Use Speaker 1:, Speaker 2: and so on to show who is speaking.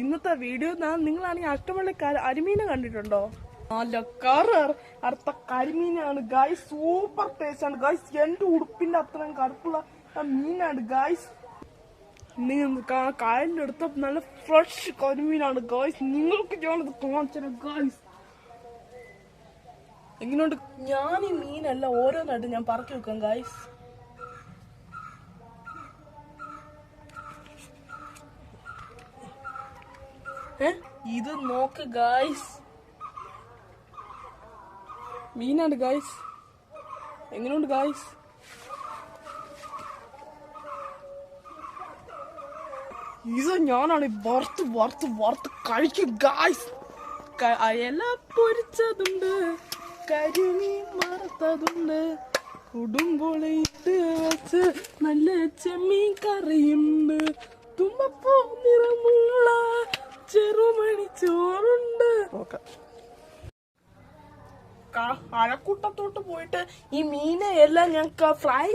Speaker 1: ഇന്നത്തെ വീഡിയോ നിങ്ങളാണെങ്കിൽ അഷ്ടമുള്ള അരിമീനെ കണ്ടിട്ടുണ്ടോ? നല്ല കറ് അടുത്ത കരിമീനാണ്. ഗായ്സ് സൂപ്പർ ടേസ്റ്റ് ആണ്. ഗായ്സ് എന്റെ ഉടുപ്പിന്റെ അത്രയും കറുപ്പുള്ള മീനാണ്. ഗായ്സ് കായലിലെടുത്ത നല്ല ഫ്രഷ് കരിമീനാണ്. ഗായ്സ് നിങ്ങൾക്ക് ഞാനത് കാണിച്ചു ഗായ്സ് എങ്ങനെയുണ്ട്? ഞാൻ ഈ മീനല്ല ഓരോന്നായിട്ട് ഞാൻ പറക്കി വെക്കാം ഗായ്സ് ഇത് നോക്ക് ഗായ്സ് മീനാണ് ഗായ്സ് എങ്ങനെയുണ്ട് ഗായ്സ് ഇത് ഞാനാണ് വറുത്ത് വറുത്ത് വറുത്ത് കഴിക്കും ഗായ്സ് അയല പൊരിച്ചതുണ്ട്. കരിമീൻ വറുത്തതുണ്ട്. കുടുംബൊളിയിട്ട് വെച്ച് നല്ല ചെമ്മീൻ കറിയുണ്ട്. ഓക്കെ അഴക്കൂട്ടത്തോട്ട് പോയിട്ട് ഈ മീനെ എല്ലാം ഞങ്ങൾക്ക് ഫ്രൈ